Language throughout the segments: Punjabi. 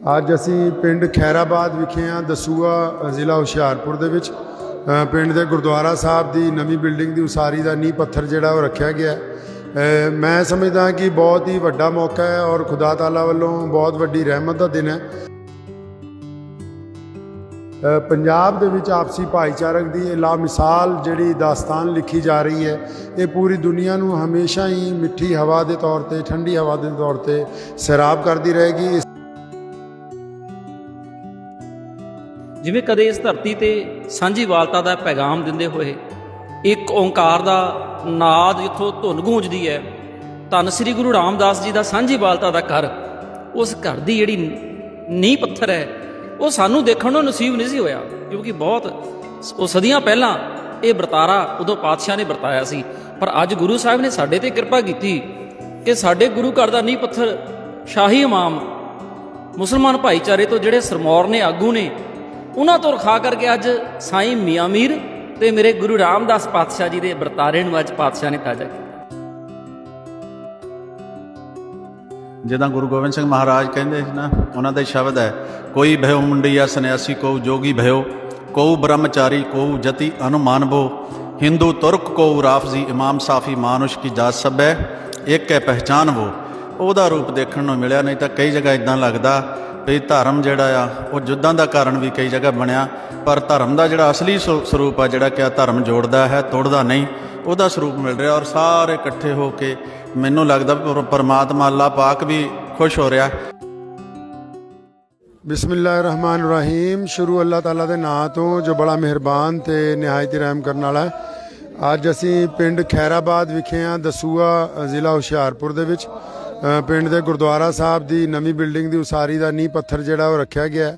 ਅੱਜ ਅਸੀਂ ਪਿੰਡ ਖੈਰਾਬਾਦ ਵਿਖੇ ਹਾਂ, ਦਸੂਆ ਜ਼ਿਲ੍ਹਾ ਹੁਸ਼ਿਆਰਪੁਰ ਦੇ ਵਿੱਚ। ਪਿੰਡ ਦੇ ਗੁਰਦੁਆਰਾ ਸਾਹਿਬ ਦੀ ਨਵੀਂ ਬਿਲਡਿੰਗ ਦੀ ਉਸਾਰੀ ਦਾ ਨੀਂਹ ਪੱਥਰ ਜਿਹੜਾ ਉਹ ਰੱਖਿਆ ਗਿਆ। ਮੈਂ ਸਮਝਦਾ ਕਿ ਬਹੁਤ ਹੀ ਵੱਡਾ ਮੌਕਾ ਹੈ ਔਰ ਖੁਦਾ ਤਾਲਾ ਵੱਲੋਂ ਬਹੁਤ ਵੱਡੀ ਰਹਿਮਤ ਦਾ ਦਿਨ ਹੈ। ਪੰਜਾਬ ਦੇ ਵਿੱਚ ਆਪਸੀ ਭਾਈਚਾਰਕ ਦੀ ਇਹ ਲਾਮਿਸਾਲ ਜਿਹੜੀ ਦਾਸਤਾਨ ਲਿਖੀ ਜਾ ਰਹੀ ਹੈ, ਇਹ ਪੂਰੀ ਦੁਨੀਆ ਨੂੰ ਹਮੇਸ਼ਾ ਹੀ ਮਿੱਠੀ ਹਵਾ ਦੇ ਤੌਰ ਤੇ, ਠੰਡੀ ਹਵਾ ਦੇ ਤੌਰ ਤੇ ਸੈਰਾਬ ਕਰਦੀ ਰਹੇਗੀ। ਜਿਵੇਂ ਕਦੇ ਇਸ ਧਰਤੀ ਤੇ ਸਾਂਝੀਵਾਲਤਾ ਦਾ ਪੈਗਾਮ ਦਿੰਦੇ ਹੋਏ ਇੱਕ ਓੰਕਾਰ ਦਾ ਨਾਦ ਜਿੱਥੋਂ ਧੁਨ ਗੂੰਜਦੀ ਹੈ, ਧੰਨ ਸ੍ਰੀ ਗੁਰੂ ਰਾਮਦਾਸ ਜੀ ਦਾ ਸਾਂਝੀਵਾਲਤਾ ਦਾ ਘਰ, ਉਸ ਘਰ ਦੀ ਜਿਹੜੀ ਨੀਂਹ ਪੱਥਰ ਹੈ, ਉਹ ਸਾਨੂੰ ਦੇਖਣ ਨੂੰ ਨਸੀਬ ਨਹੀਂ ਸੀ ਹੋਇਆ, ਕਿਉਂਕਿ ਬਹੁਤ ਉਹ ਸਦੀਆਂ ਪਹਿਲਾਂ ਇਹ ਵਰਤਾਰਾ ਉਦੋਂ ਪਾਤਸ਼ਾਹ ਨੇ ਵਰਤਾਇਆ ਸੀ। ਪਰ ਅੱਜ ਗੁਰੂ ਸਾਹਿਬ ਨੇ ਸਾਡੇ ਤੇ ਕਿਰਪਾ ਕੀਤੀ ਕਿ ਸਾਡੇ ਗੁਰੂ ਘਰ ਦਾ ਨੀਂਹ ਪੱਥਰ ਸ਼ਾਹੀ ਇਮਾਮ, ਮੁਸਲਮਾਨ ਭਾਈਚਾਰੇ ਤੋਂ ਜਿਹੜੇ ਸਰਮੌਰ ਨੇ, ਆਗੂ ਨੇ ਉਹਨਾਂ ਤੋਂ ਰਖਾ ਕਰਕੇ ਅੱਜ ਸਾਈਂ ਮੀਆਂ ਮੀਰ ਤੇ ਮੇਰੇ ਗੁਰੂ ਰਾਮਦਾਸ ਪਾਤਸ਼ਾਹ ਜੀ ਦੇ ਵਰਤਾਰੇ ਨੂੰ ਅੱਜ ਪਾਤਸ਼ਾਹ ਨੇ ਤਾਜ਼ਾ ਕੀਤਾ। ਜਿੱਦਾਂ ਗੁਰੂ ਗੋਬਿੰਦ ਸਿੰਘ ਮਹਾਰਾਜ ਕਹਿੰਦੇ ਸੀ ਨਾ, ਉਹਨਾਂ ਦਾ ਸ਼ਬਦ ਹੈ, ਕੋਈ ਭਇਓ ਮੁੰਡਈਆ ਸੰਨਿਆਸੀ ਕੋ ਜੋਗੀ ਭਇਓ ਕੋ ਬ੍ਰਹਮਚਾਰੀ ਕੋ ਜਤੀ ਅਨੁਮਾਨਬੋ ਹਿੰਦੂ ਤੁਰਕ ਕੋ ਰਾਫਜ਼ੀ, ਇਮਾਮ ਸਾਫੀ, ਮਾਨੁਸ਼ ਕੀ ਜਾਤ ਸਭੈ, ਇੱਕ ਹੈ ਪਹਿਚਾਨ ਵੋ ਉਹਦਾ ਰੂਪ ਦੇਖਣ ਨੂੰ ਮਿਲਿਆ, ਨਹੀਂ ਤਾਂ ਕਈ ਜਗ੍ਹਾ ਇਦਾਂ ਲੱਗਦਾ ਵੀ ਧਰਮ ਜਿਹੜਾ ਆ, ਉਹ ਜੁੱਦਾਂ ਦਾ ਕਾਰਨ ਵੀ ਕਈ ਜਗ੍ਹਾ ਬਣਿਆ, ਪਰ ਧਰਮ ਦਾ ਜਿਹੜਾ ਅਸਲੀ ਸਵ- ਸਰੂਪ ਆ ਜਿਹੜਾ ਕਿ ਧਰਮ ਜੋੜਦਾ ਹੈ, ਤੋੜਦਾ ਨਹੀਂ, ਉਹਦਾ ਸਰੂਪ ਮਿਲ ਰਿਹਾ ਔਰ ਸਾਰੇ ਇਕੱਠੇ ਹੋ ਕੇ ਮੈਨੂੰ ਲੱਗਦਾ ਪਰਮਾਤਮਾ ਅੱਲਾਹ ਪਾਕ ਵੀ ਖੁਸ਼ ਹੋ ਰਿਹਾ। ਬਿਸਮਿਲ੍ਲਾਹਿਰਰਹਿਮਾਨਿਰਰਹੀਮ, ਸ਼ੁਰੂ ਅੱਲਾਹ ਤਾਲਾ ਦੇ ਨਾਂ ਤੋਂ ਜੋ ਬੜਾ ਮਿਹਰਬਾਨ ਤੇ ਨਿਹਾਇਤ ਰਹਿਮ ਕਰਨ ਵਾਲਾ ਹੈ। ਅੱਜ ਅਸੀਂ ਪਿੰਡ ਖੈਰਾਬਾਦ ਵਿਖੇ ਹਾਂ, ਦਸੂਆ ਜ਼ਿਲ੍ਹਾ ਹੁਸ਼ਿਆਰਪੁਰ ਦੇ ਵਿੱਚ। ਪਿੰਡ ਦੇ ਗੁਰਦੁਆਰਾ ਸਾਹਿਬ ਦੀ ਨਵੀਂ ਬਿਲਡਿੰਗ ਦੀ ਉਸਾਰੀ ਦਾ ਨੀਂਹ ਪੱਥਰ ਜਿਹੜਾ ਉਹ ਰੱਖਿਆ ਗਿਆ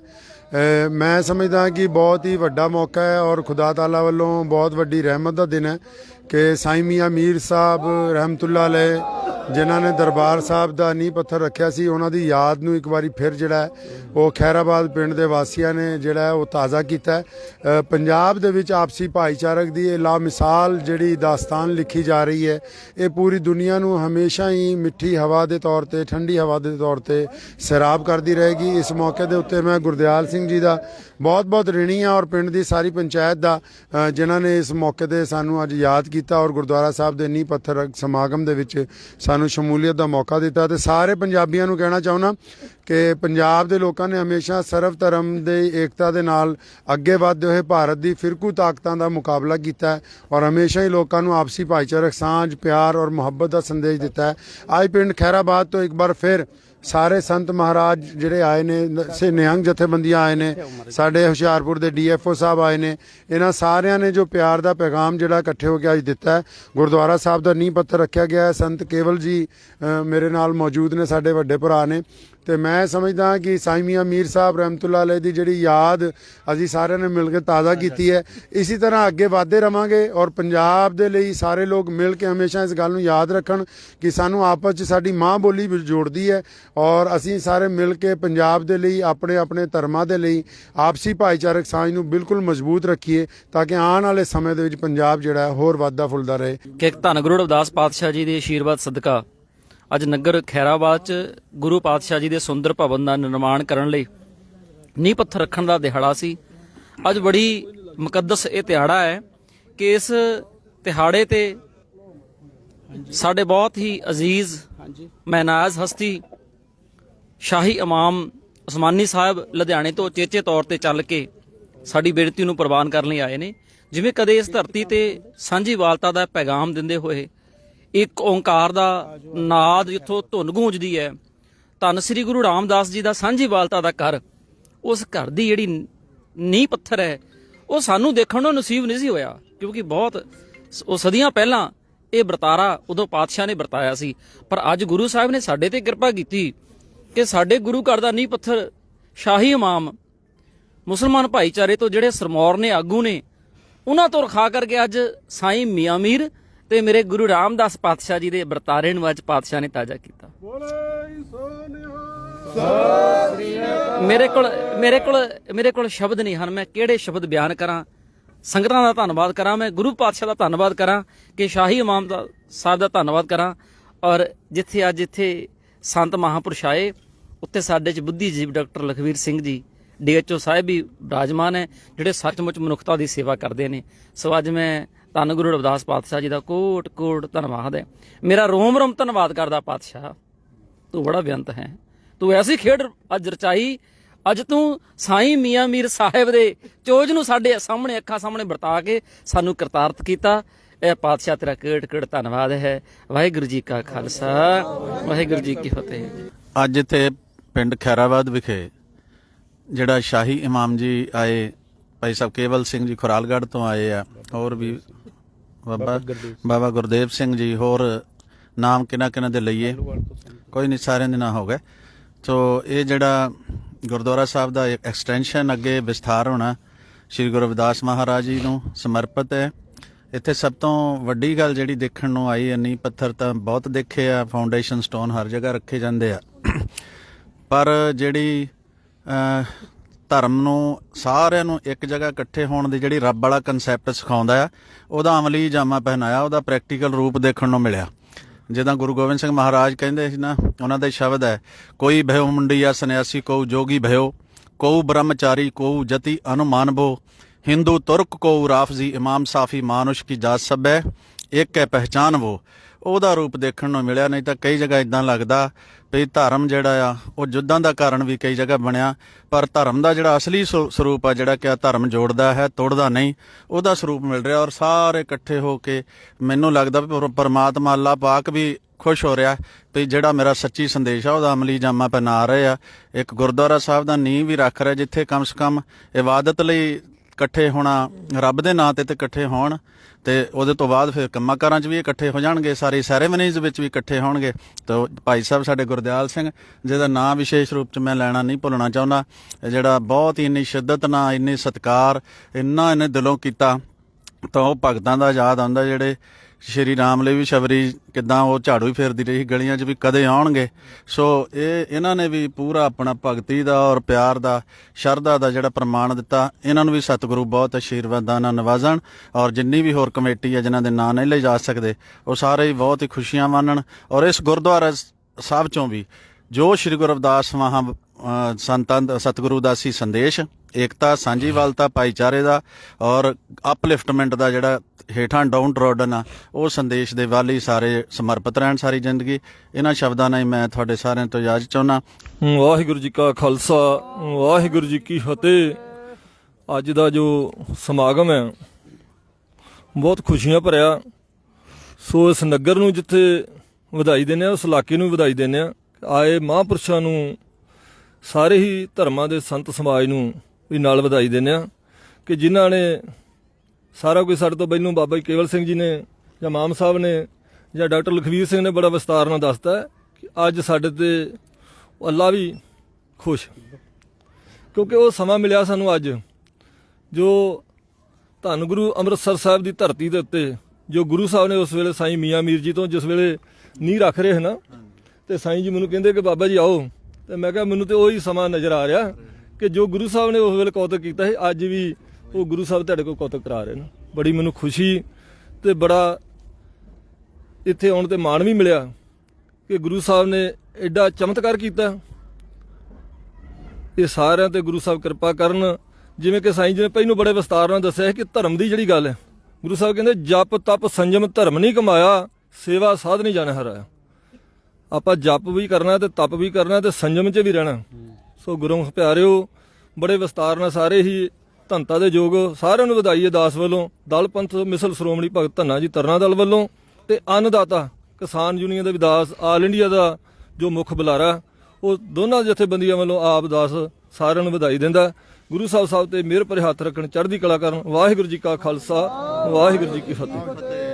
ਮੈਂ ਸਮਝਦਾ ਕਿ ਬਹੁਤ ਹੀ ਵੱਡਾ ਮੌਕਾ ਹੈ ਔਰ ਖੁਦਾ ਤਾਲਾ ਵੱਲੋਂ ਬਹੁਤ ਵੱਡੀ ਰਹਿਮਤ ਦਾ ਦਿਨ ਹੈ ਕਿ ਸਾਈਂ ਮੀਆਂ ਮੀਰ ਸਾਹਿਬ ਰਹਿਮਤੁল্ਲਾਹ ਅਲੈਹ ਜਿਨ੍ਹਾਂ ਨੇ ਦਰਬਾਰ ਸਾਹਿਬ ਦਾ ਨੀਂਹ ਪੱਥਰ ਰੱਖਿਆ ਸੀ, ਉਹਨਾਂ ਦੀ ਯਾਦ ਨੂੰ ਇੱਕ ਵਾਰੀ ਫਿਰ ਜਿਹੜਾ ਉਹ ਖੈਰਾਬਾਦ ਪਿੰਡ ਦੇ ਵਾਸੀਆਂ ਨੇ ਜਿਹੜਾ ਉਹ ਤਾਜ਼ਾ ਕੀਤਾ ਪੰਜਾਬ ਦੇ ਵਿੱਚ ਆਪਸੀ ਭਾਈਚਾਰਕ ਦੀ ਇਹ ਲਾਮਿਸਾਲ ਜਿਹੜੀ ਦਾਸਤਾਨ ਲਿਖੀ ਜਾ ਰਹੀ ਹੈ, ਇਹ ਪੂਰੀ ਦੁਨੀਆ ਨੂੰ ਹਮੇਸ਼ਾ ਹੀ ਮਿੱਠੀ ਹਵਾ ਦੇ ਤੌਰ ਤੇ, ਠੰਡੀ ਹਵਾ ਦੇ ਤੌਰ ਤੇ ਸੈਰਾਬ ਕਰਦੀ ਰਹੇਗੀ। ਇਸ ਮੌਕੇ ਦੇ ਉੱਤੇ ਮੈਂ ਗੁਰਦਿਆਲ ਸਿੰਘ ਜੀ ਦਾ ਬਹੁਤ ਬਹੁਤ ਰਿਣੀ ਹਾਂ ਔਰ ਪਿੰਡ ਦੀ ਸਾਰੀ ਪੰਚਾਇਤ ਦਾ ਜਿਨ੍ਹਾਂ ਨੇ ਇਸ ਮੌਕੇ ਤੇ ਸਾਨੂੰ ਅੱਜ ਯਾਦ ਕੀਤਾ ਔਰ ਗੁਰਦੁਆਰਾ ਸਾਹਿਬ ਦੇ ਨੀਂਹ ਪੱਥਰ ਸਮਾਗਮ ਦੇ ਵਿੱਚ ਸਾਨੂੰ ਸ਼ਮੂਲੀਅਤ ਦਾ ਮੌਕਾ ਦਿੱਤਾ ਤੇ ਸਾਰੇ ਪੰਜਾਬੀਆਂ ਨੂੰ ਕਹਿਣਾ ਚਾਹੁੰਦਾ ਕਿ ਪੰਜਾਬ ਦੇ ਲੋਕਾਂ ਨੇ ਹਮੇਸ਼ਾ ਸਰਵ ਧਰਮ ਦੇ ਏਕਤਾ ਦੇ ਨਾਲ ਅੱਗੇ ਵਧਦੇ ਹੋਏ ਭਾਰਤ ਦੀ ਫਿਰਕੂ ਤਾਕਤਾਂ ਦਾ ਮੁਕਾਬਲਾ ਕੀਤਾ ਔਰ ਹਮੇਸ਼ਾ ਹੀ ਲੋਕਾਂ ਨੂੰ ਆਪਸੀ ਭਾਈਚਾਰਕ ਸਾਂਝ, ਪਿਆਰ ਔਰ ਮੁਹੱਬਤ ਦਾ ਸੰਦੇਸ਼ ਦਿੱਤਾ ਹੈ। ਅੱਜ ਪਿੰਡ ਖੈਰਾਬਾਦ ਤੋਂ ਇੱਕ ਵਾਰ ਫਿਰ ਸਾਰੇ ਸੰਤ ਮਹਾਰਾਜ ਜਿਹੜੇ ਆਏ ਨੇ ਸੇ ਨਿਹੰਗ ਜਥੇਬੰਦੀਆਂ ਆਏ ਨੇ, ਸਾਡੇ ਹੁਸ਼ਿਆਰਪੁਰ ਦੇ ਡੀਐਫਓ ਸਾਹਿਬ ਆਏ ਨੇ, ਇਹਨਾਂ ਸਾਰਿਆਂ ਨੇ ਜੋ ਪਿਆਰ ਦਾ ਪੈਗਾਮ ਜਿਹੜਾ ਇਕੱਠੇ ਹੋ ਕੇ ਅੱਜ ਦਿੱਤਾ ਹੈ, ਗੁਰਦੁਆਰਾ ਸਾਹਿਬ ਦਾ ਨੀਂਹ ਪੱਥਰ ਰੱਖਿਆ ਗਿਆ ਹੈ, ਸੰਤ ਕੇਵਲ ਜੀ ਮੇਰੇ ਨਾਲ ਮੌਜੂਦ ਨੇ, ਸਾਡੇ ਵੱਡੇ ਭਰਾ ਨੇ ਤੇ ਮੈਂ ਸਮਝਦਾ ਕਿ ਸਾਈਂ ਮੀਆਂ ਮੀਰ ਸਾਹਿਬ ਰਹਿਮਤੁল্ਲਾਹ ਅਲੈਹ ਦੀ ਜਿਹੜੀ ਯਾਦ ਅਸੀਂ ਸਾਰਿਆਂ ਨੇ ਮਿਲ ਕੇ ਤਾਜ਼ਾ ਕੀਤੀ ਹੈ। ਇਸੇ ਤਰ੍ਹਾਂ ਅੱਗੇ ਵਧਦੇ ਰਵਾਂਗੇ ਔਰ ਪੰਜਾਬ ਦੇ ਲਈ ਸਾਰੇ ਲੋਕ ਮਿਲ ਕੇ ਹਮੇਸ਼ਾ ਇਸ ਗੱਲ ਨੂੰ ਯਾਦ ਰੱਖਣ ਕਿ ਸਾਨੂੰ ਆਪਸ 'ਚ ਸਾਡੀ ਮਾਂ ਬੋਲੀ ਵੀ ਜੋੜਦੀ ਹੈ ਔਰ ਅਸੀਂ ਸਾਰੇ ਮਿਲ ਕੇ ਪੰਜਾਬ ਦੇ ਲਈ ਆਪਣੇ ਆਪਣੇ ਧਰਮਾਂ ਦੇ ਲਈ ਆਪਸੀ ਭਾਈਚਾਰਕ ਸਾਂਝ ਨੂੰ ਬਿਲਕੁਲ ਮਜ਼ਬੂਤ ਰੱਖੀਏ ਤਾਂ ਕਿ ਆਉਣ ਵਾਲੇ ਸਮੇਂ ਦੇ ਵਿੱਚ ਪੰਜਾਬ ਜਿਹੜਾ ਹੈ ਹੋਰ ਵਾਧਾ ਫੁੱਲਦਾ ਰਹੇ। ਕਿ ਧੰਨ ਗੁਰੂ ਰਵਿਦਾਸ ਪਾਤਸ਼ਾਹ ਜੀ ਦੇ ਆਸ਼ੀਰਵਾਦ ਸਦਕਾ ਅੱਜ ਨਗਰ ਖੈਰਾਬਾਦ ਚ ਗੁਰੂ ਪਾਤਸ਼ਾਹ ਜੀ ਦੇ ਸੁੰਦਰ ਭਵਨ ਦਾ ਨਿਰਮਾਣ ਕਰਨ ਲਈ ਨੀਂਹ ਪੱਥਰ ਰੱਖਣ ਦਾ ਦਿਹਾੜਾ ਸੀ। ਅੱਜ ਬੜੀ ਮੁਕੱਦਸ ਇਹ ਦਿਹਾੜਾ ਹੈ ਕਿ ਇਸ ਦਿਹਾੜੇ ਤੇ ਸਾਡੇ ਬਹੁਤ ਹੀ ਅਜ਼ੀਜ਼ ਮਹਿਨਾਜ਼ ਹਸਤੀ ਸ਼ਾਹੀ ਇਮਾਮ ਉਸਮਾਨੀ ਸਾਹਿਬ ਲੁਧਿਆਣੇ ਤੋਂ ਚੇਚੇ ਤੌਰ ਤੇ ਚੱਲ ਕੇ ਸਾਡੀ ਬੇਨਤੀ ਨੂੰ ਪ੍ਰਵਾਨ ਕਰਨ ਲਈ ਆਏ ਨੇ। ਜਿਵੇਂ ਕਦੇ ਇਸ ਧਰਤੀ ਤੇ ਸਾਂਝੀਵਾਲਤਾ ਦਾ ਪੈਗਾਮ ਦਿੰਦੇ ਹੋਏ ਇੱਕ ਓੰਕਾਰ ਦਾ ਨਾਦ ਜਿੱਥੋਂ ਧੁਨ ਗੂੰਜਦੀ ਹੈ, ਧੰਨ ਸ੍ਰੀ ਗੁਰੂ ਰਾਮਦਾਸ ਜੀ ਦਾ ਸਾਂਝੀ ਬਾਲਤਾ ਦਾ ਘਰ। ਉਸ ਘਰ ਦੀ ਜਿਹੜੀ ਨੀਂਹ ਪੱਥਰ ਹੈ, ਉਹ ਸਾਨੂੰ ਦੇਖਣ ਨੂੰ ਨਸੀਬ ਨਹੀਂ ਸੀ ਹੋਇਆ, ਕਿਉਂਕਿ ਬਹੁਤ ਉਹ ਸਦੀਆਂ ਪਹਿਲਾਂ ਇਹ ਵਰਤਾਰਾ ਉਦੋਂ ਪਾਤਸ਼ਾਹ ਨੇ ਵਰਤਾਇਆ ਸੀ। ਪਰ ਅੱਜ ਗੁਰੂ ਸਾਹਿਬ ਨੇ ਸਾਡੇ ਤੇ ਕਿਰਪਾ ਕੀਤੀ ਕਿ ਸਾਡੇ ਗੁਰੂ ਘਰ ਦਾ ਨੀਂਹ ਪੱਥਰ ਸ਼ਾਹੀ ਇਮਾਮ, ਮੁਸਲਮਾਨ ਭਾਈਚਾਰੇ ਤੋਂ ਜਿਹੜੇ ਸਰਮੌਰ ਨੇ, ਆਗੂ ਨੇ, ਉਹਨਾਂ ਤੋਂ ਰਖਾ ਕਰਕੇ ਅੱਜ ਸਾਈਂ ਮੀਆਂ ਮੀਰ ਤੇ ਮੇਰੇ ਗੁਰੂ ਰਾਮਦਾਸ ਪਾਤਸ਼ਾਹ ਜੀ ਦੇ ਵਰਤਾਰੇ ਨੂੰ ਅੱਜ ਪਾਤਸ਼ਾਹ ਨੇ ਤਾਜ਼ਾ ਕੀਤਾ। ਮੇਰੇ ਕੋਲ ਮੇਰੇ ਕੋਲ ਮੇਰੇ ਕੋਲ ਸ਼ਬਦ ਨਹੀਂ ਹਨ। ਮੈਂ ਕਿਹੜੇ ਸ਼ਬਦ ਬਿਆਨ ਕਰਾਂ? ਸੰਗਤਾਂ ਦਾ ਧੰਨਵਾਦ ਕਰਾਂ। ਮੈਂ ਗੁਰੂ ਪਾਤਸ਼ਾਹ ਦਾ ਧੰਨਵਾਦ ਕਰਾਂ ਕਿ ਸ਼ਾਹੀ ਇਮਾਮ ਦਾ ਸਾਹਿਬ ਦਾ ਧੰਨਵਾਦ ਕਰਾਂ ਔਰ ਜਿੱਥੇ ਅੱਜ ਇੱਥੇ ਸੰਤ ਮਹਾਂਪੁਰਸ਼ ਆਏ ਉੱਥੇ ਸਾਡੇ ਚ ਬੁੱਧੀਜੀਵ ਡਾਕਟਰ ਲਖਵੀਰ ਸਿੰਘ ਜੀ ਡੀਐਚਓ ਸਾਹਿਬ ਵੀ ਬਿਰਾਜਮਾਨ ਹੈ ਜਿਹੜੇ ਸੱਚਮੁੱਚ ਮਨੁੱਖਤਾ ਦੀ ਸੇਵਾ ਕਰਦੇ ਨੇ। ਸੋ ਅੱਜ ਮੈਂ ਧੰਨ ਗੁਰੂ ਰਵਿਦਾਸ ਪਾਤਸ਼ਾਹ ਜੀ ਦਾ ਕੋਟ ਕੋਟ ਧੰਨਵਾਦ ਹੈ। ਮੇਰਾ ਰੋਮ ਰੋਮ ਧੰਨਵਾਦ ਕਰਦਾ ਪਾਤਸ਼ਾਹ। ਤੂੰ ਬੜਾ ਬੇਅੰਤ ਹੈ। ਤੂੰ ਐਸੀ ਖੇਡ ਅੱਜ ਰਚਾਈ, ਅੱਜ ਤੂੰ ਸਾਈਂ ਮੀਆਂ ਮੀਰ ਸਾਹਿਬ ਦੇ ਚੋਜ ਨੂੰ ਸਾਡੇ ਸਾਹਮਣੇ, ਅੱਖਾਂ ਸਾਹਮਣੇ ਵਰਤਾ ਕੇ ਸਾਨੂੰ ਕਰਤਾਰਤ ਕੀਤਾ। ਇਹ ਪਾਤਸ਼ਾਹ ਤੇਰਾ ਕਿਹੜ ਕਿਹੜ ਧੰਨਵਾਦ ਹੈ। ਵਾਹਿਗੁਰੂ ਜੀ ਕਾ ਖਾਲਸਾ। ਵਾਹਿਗੁਰੂ ਜੀ ਕੀ ਫਤਿਹ। ਅੱਜ ਇੱਥੇ ਪਿੰਡ ਖੈਰਾਬਾਦ ਵਿਖੇ ਜਿਹੜਾ ਸ਼ਾਹੀ ਇਮਾਮ ਜੀ ਆਏ, ਭਾਈ ਸਾਹਿਬ ਕੇਵਲ ਸਿੰਘ ਜੀ ਖੁਰਾਲਗੜ੍ਹ ਤੋਂ ਆਏ ਆ, ਹੋਰ ਵੀ ਬਾਬਾ ਬਾਬਾ ਗੁਰਦੇਵ ਸਿੰਘ। ਜੀ ਹੋਰ ਨਾਮ ਕਿਹਨਾਂ ਕਿਹਨਾਂ ਦੇ ਲਈਏ? ਕੋਈ ਨਹੀਂ ਸਾਰਿਆਂ ਦੇ ਨਾਂ ਹੋ ਗਏ। ਸੋ ਇਹ ਜਿਹੜਾ ਗੁਰਦੁਆਰਾ ਸਾਹਿਬ ਦਾ ਇੱਕ ਐਕਸਟੈਂਸ਼ਨ ਅੱਗੇ ਵਿਸਥਾਰ ਹੋਣਾ ਸ੍ਰੀ ਗੁਰੂ ਰਵਿਦਾਸ ਮਹਾਰਾਜ ਜੀ ਨੂੰ ਸਮਰਪਿਤ ਹੈ। ਇੱਥੇ ਸਭ ਤੋਂ ਵੱਡੀ ਗੱਲ ਜਿਹੜੀ ਦੇਖਣ ਨੂੰ ਆਈ ਹੈ ਨੀ ਪੱਥਰ ਤਾਂ ਬਹੁਤ ਦੇਖੇ ਆ ਫਾਊਂਡੇਸ਼ਨ ਸਟੋਨ ਹਰ ਜਗ੍ਹਾ ਰੱਖੇ ਜਾਂਦੇ ਆ। ਪਰ ਜਿਹੜੀ ਧਰਮ ਨੂੰ ਸਾਰਿਆਂ ਨੂੰ ਇੱਕ ਜਗ੍ਹਾ ਇਕੱਠੇ ਹੋਣ ਦੀ ਜਿਹੜੀ ਰੱਬ ਵਾਲਾ ਕਨਸੈਪਟ ਸਿਖਾਉਂਦਾ ਆ, ਉਹਦਾ ਅਮਲੀ ਜਾਮਾ ਪਹਿਨਾਇਆ, ਉਹਦਾ ਪ੍ਰੈਕਟੀਕਲ ਰੂਪ ਦੇਖਣ ਨੂੰ ਮਿਲਿਆ। ਜਿੱਦਾਂ ਗੁਰੂ ਗੋਬਿੰਦ ਸਿੰਘ ਮਹਾਰਾਜ ਕਹਿੰਦੇ ਸੀ ਨਾ, ਉਹਨਾਂ ਦਾ ਸ਼ਬਦ ਹੈ, ਕੋਈ ਭਇਓ ਮੁੰਡਿਆ ਸੰਨਿਆਸੀ ਕੋ ਜੋਗੀ ਭਇਓ ਕੋ ਬ੍ਰਹਮਚਾਰੀ ਕੋ ਜਤੀ ਅਨੁਮਾਨ ਅਨੁਮਾਨਬੋ, ਹਿੰਦੂ ਤੁਰਕ ਕੋ ਰਾਫਜ਼ੀ, ਇਮਾਮ ਸਾਫੀ, ਮਾਨੁਸ਼ ਕੀ ਜਾਤ ਸਭੈ, ਇੱਕ ਹੈ ਪਹਿਚਾਨ ਵੋ ਉਹਦਾ ਰੂਪ ਦੇਖਣ ਨੂੰ ਮਿਲਿਆ, ਨਹੀਂ ਤਾਂ ਕਈ ਜਗ੍ਹਾ ਇਦਾਂ ਲੱਗਦਾ ਵੀ ਧਰਮ ਜਿਹੜਾ ਆ, ਉਹ ਜੁੱਦਾਂ ਦਾ ਕਾਰਨ ਵੀ ਕਈ ਜਗ੍ਹਾ ਬਣਿਆ, ਪਰ ਧਰਮ ਦਾ ਜਿਹੜਾ ਅਸਲੀ ਸਵ- ਸਰੂਪ ਆ, ਜਿਹੜਾ ਕਿ ਆ ਧਰਮ ਜੋੜਦਾ ਹੈ, ਤੋੜਦਾ ਨਹੀਂ, ਉਹਦਾ ਸਰੂਪ ਮਿਲ ਰਿਹਾ ਔਰ ਸਾਰੇ ਇਕੱਠੇ ਹੋ ਕੇ ਮੈਨੂੰ ਲੱਗਦਾ ਵੀ ਪਰਮਾਤਮਾ ਅੱਲਾਹ ਪਾਕ ਵੀ ਖੁਸ਼ ਹੋ ਰਿਹਾ ਵੀ ਜਿਹੜਾ ਮੇਰਾ ਸੱਚੀ ਸੰਦੇਸ਼ ਆ, ਉਹਦਾ ਅਮਲੀ ਜਾਮਾ ਪਹਿਨਾ ਰਹੇ ਆ। ਇੱਕ ਗੁਰਦੁਆਰਾ ਸਾਹਿਬ ਦਾ ਨੀਂਹ ਵੀ ਰੱਖ ਰਿਹਾ, ਜਿੱਥੇ ਕਮ ਸੇ ਕਮ ਇਬਾਦਤ ਲਈ ਇਕੱਠੇ ਹੋਣਾ, ਰੱਬ ਦੇ ਨਾਂ ਤੇ ਤੇ ਇਕੱਠੇ ਹੋਣ ਤੇ ਉਹਦੇ ਤੋਂ ਬਾਅਦ ਫਿਰ ਕੰਮਾਂ ਕਾਰਾਂ 'ਚ ਵੀ ਇਕੱਠੇ ਹੋ ਜਾਣਗੇ, ਸਾਰੇ ਸੈਰੇਮਨੀਜ਼ ਵਿੱਚ ਵੀ ਇਕੱਠੇ ਹੋਣਗੇ। ਤਾਂ ਭਾਈ ਸਾਹਿਬ ਸਾਡੇ ਗੁਰਦਿਆਲ ਸਿੰਘ, ਜਿਹਦਾ ਨਾਂ ਵਿਸ਼ੇਸ਼ ਰੂਪ 'ਚ ਮੈਂ ਲੈਣਾ ਨਹੀਂ ਭੁੱਲਣਾ ਚਾਹੁੰਦਾ, ਇਹ ਜਿਹੜਾ ਬਹੁਤ ਹੀ ਇੰਨੀ ਸ਼ਿੱਦਤ ਨਾਲ, ਇੰਨੀ ਸਤਿਕਾਰ, ਇੰਨਾ ਇਹਨੇ ਦਿਲੋਂ ਕੀਤਾ, ਤਾਂ ਉਹ ਭਗਤਾਂ ਦਾ ਯਾਦ ਆਉਂਦਾ ਜਿਹੜੇ ਸ਼੍ਰੀ ਰਾਮ ਲਈ ਵੀ ਸ਼ਬਰੀ ਕਿਦਾਂ ਉਹ ਝਾੜੂ ਹੀ ਫੇਰਦੀ ਰਹੀ, ਗਲੀਆਂ 'ਚ ਵੀ ਕਦੇ ਆਉਣਗੇ। ਸੋ ਇਹ, ਇਹਨਾਂ ਨੇ ਵੀ ਪੂਰਾ ਆਪਣਾ ਭਗਤੀ ਦਾ ਔਰ ਪਿਆਰ ਦਾ, ਸ਼ਰਧਾ ਦਾ ਜਿਹੜਾ ਪ੍ਰਮਾਣ ਦਿੱਤਾ। ਇਹਨਾਂ ਨੂੰ ਵੀ ਸਤਿਗੁਰੂ ਬਹੁਤ ਆਸ਼ੀਰਵਾਦਾਂ ਨਾਲ ਨਵਾਜ਼ਣ ਔਰ ਜਿੰਨੀ ਵੀ ਹੋਰ ਕਮੇਟੀ ਹੈ ਜਿਨ੍ਹਾਂ ਦੇ ਨਾਂ ਨਹੀਂ ਲਏ ਜਾ ਸਕਦੇ, ਉਹ ਸਾਰੇ ਹੀ ਬਹੁਤ ਹੀ ਖੁਸ਼ੀਆਂ ਮਾਣਨ ਔਰ ਇਸ ਗੁਰਦੁਆਰਾ ਸਾਹਿਬ ਚੋਂ ਵੀ ਜੋ ਸ੍ਰੀ ਗੁਰੂ ਰਵਿਦਾਸ ਮਹਾ ਸੰਤਾਂ ਦਾ, ਸਤਿਗੁਰੂ ਦਾ ਸੀ ਸੰਦੇਸ਼ ਏਕਤਾ, ਸਾਂਝੀਵਾਲਤਾ, ਭਾਈਚਾਰੇ ਦਾ ਔਰ ਅਪਲਿਫਟਮੈਂਟ ਦਾ ਜਿਹੜਾ ਹੇਠਾਂ ਡਾਊਨ ਟਰੋਡਨ ਆ, ਉਹ ਸੰਦੇਸ਼ ਦੇ ਵੱਲ ਹੀ ਸਾਰੇ ਸਮਰਪਿਤ ਰਹਿਣ ਸਾਰੀ ਜ਼ਿੰਦਗੀ। ਇਹਨਾਂ ਸ਼ਬਦਾਂ ਨਾਲ ਹੀ ਮੈਂ ਤੁਹਾਡੇ ਸਾਰਿਆਂ ਤੋਂ ਇਜਾਜ਼ਤ ਚਾਹੁੰਦਾ। ਵਾਹਿਗੁਰੂ ਜੀ ਕਾ ਖਾਲਸਾ, ਵਾਹਿਗੁਰੂ ਜੀ ਕੀ ਫਤਿਹ। ਅੱਜ ਦਾ ਜੋ ਸਮਾਗਮ ਹੈ, ਬਹੁਤ ਖੁਸ਼ੀਆਂ ਭਰਿਆ। ਸੋ ਇਸ ਨਗਰ ਨੂੰ ਜਿੱਥੇ ਵਧਾਈ ਦਿੰਦੇ ਆ ਉਸ ਇਲਾਕੇ ਨੂੰ ਵਧਾਈ ਦਿੰਦੇ ਆ ਆਏ ਮਹਾਂਪੁਰਸ਼ਾਂ ਨੂੰ, ਸਾਰੇ ਹੀ ਧਰਮਾਂ ਦੇ ਸੰਤ ਸਮਾਜ ਨੂੰ ਵੀ ਨਾਲ ਵਧਾਈ ਦਿੰਦੇ ਆ ਕਿ ਜਿਨ੍ਹਾਂ ਨੇ ਸਾਰਾ ਕੁਝ ਸਾਡੇ ਤੋਂ ਪਹਿਲਾਂ ਬਾਬਾ ਜੀ ਕੇਵਲ ਸਿੰਘ ਜੀ ਨੇ ਜਾਂ ਮਾਮ ਸਾਹਿਬ ਨੇ ਜਾਂ ਡਾਕਟਰ ਲਖਵੀਰ ਸਿੰਘ ਨੇ ਬੜਾ ਵਿਸਤਾਰ ਨਾਲ ਦੱਸਤਾ ਕਿ ਅੱਜ ਸਾਡੇ ਤੇ ਅੱਲਾ ਵੀ ਖੁਸ਼ ਕਿਉਂਕਿ ਉਹ ਸਮਾਂ ਮਿਲਿਆ ਸਾਨੂੰ ਅੱਜ ਜੋ ਧੰਨ ਗੁਰੂ ਅੰਮ੍ਰਿਤਸਰ ਸਾਹਿਬ ਦੀ ਧਰਤੀ ਦੇ ਉੱਤੇ ਜੋ ਗੁਰੂ ਸਾਹਿਬ ਨੇ ਉਸ ਵੇਲੇ ਸਾਈਂ ਮੀਆਂ ਮੀਰ ਜੀ ਤੋਂ ਜਿਸ ਵੇਲੇ ਨੀਂਹ ਰੱਖ ਰਹੇ ਹਨ ਤੇ ਸਾਈਂ ਜੀ ਮੈਨੂੰ ਕਹਿੰਦੇ ਕਿ ਬਾਬਾ ਜੀ ਆਓ, ਤੇ ਮੈਂ ਕਿਹਾ ਮੈਨੂੰ ਤੇ ਉਹੀ ਸਮਾਂ ਨਜ਼ਰ ਆ ਰਿਹਾ। ਕਿ ਜੋ ਗੁਰੂ ਸਾਹਿਬ ਨੇ ਉਸ ਵੇਲੇ ਕੌਤਕ ਕੀਤਾ ਸੀ, ਅੱਜ ਵੀ ਉਹ ਗੁਰੂ ਸਾਹਿਬ ਤੁਹਾਡੇ ਕੋਲ ਕੌਤਕ ਕਰਾ ਰਹੇ ਨੇ। ਬੜੀ ਮੈਨੂੰ ਖੁਸ਼ੀ ਤੇ ਬੜਾ ਇੱਥੇ ਆਉਣ ਤੇ ਮਾਣ ਵੀ ਮਿਲਿਆ ਕਿ ਗੁਰੂ ਸਾਹਿਬ ਨੇ ਐਡਾ ਚਮਤਕਾਰ ਕੀਤਾ। ਇਹ ਸਾਰਿਆਂ ਤੇ ਗੁਰੂ ਸਾਹਿਬ ਕਿਰਪਾ ਕਰਨ। ਜਿਵੇਂ ਕਿ ਸਾਈਂ ਜੀ ਨੇ ਪਹਿਲੋਂ ਬੜੇ ਵਿਸਤਾਰ ਨਾਲ ਦੱਸਿਆ ਹੈ ਕਿ ਧਰਮ ਦੀ ਜਿਹੜੀ ਗੱਲ ਹੈ, ਗੁਰੂ ਸਾਹਿਬ ਕਹਿੰਦੇ, ਜਪ, ਤਪ, ਸੰਜਮ, ਧਰਮ ਨਹੀਂ ਕਮਾਇਆ, ਸੇਵਾ ਸਾਧ ਨਹੀਂ ਜਾਣੇ ਹਰਾਇਆ ਆਪਾਂ ਜਪ ਵੀ ਕਰਨਾ ਤੇ ਤਪ ਵੀ ਕਰਨਾ ਤੇ ਸੰਜਮ 'ਚ ਵੀ ਰਹਿਣਾ। ਸੋ ਗੁਰੂ ਪਿਆਰਿਓ, ਬੜੇ ਵਿਸਤਾਰ ਨਾਲ ਸਾਰੇ ਹੀ ਧੰਤਾ ਦੇ ਯੋਗ ਸਾਰਿਆਂ ਨੂੰ ਵਧਾਈ ਹੈ ਦਾਸ ਵੱਲੋਂ, ਦਲ ਪੰਥ ਮਿਸਲ ਸ਼੍ਰੋਮਣੀ ਭਗਤ ਧੰਨਾ ਜੀ ਤਰਨਾ ਦਲ ਵੱਲੋਂ ਤੇ ਅੰਨਦਾਤਾ ਕਿਸਾਨ ਯੂਨੀਅਨ ਦਾ ਵਿਦਾਸ ਆਲ ਇੰਡੀਆ ਦਾ ਜੋ ਮੁੱਖ ਬੁਲਾਰਾ, ਉਹ ਦੋਨਾਂ ਜਥੇਬੰਦੀਆਂ ਵੱਲੋਂ ਆਪ ਦਾਸ ਸਾਰਿਆਂ ਨੂੰ ਵਧਾਈ ਦਿੰਦਾ। ਗੁਰੂ ਸਾਹਿਬ ਸਾਹਿਬ ਤੇ ਮਿਹਰ ਭਰੇ ਹੱਥ ਰੱਖਣ ਚੜ੍ਹਦੀ ਕਲਾ ਕਰਨ ਵਾਹਿਗੁਰੂ ਜੀ ਕਾ ਖਾਲਸਾ, ਵਾਹਿਗੁਰੂ ਜੀ ਕੀ ਫਤਿਹ।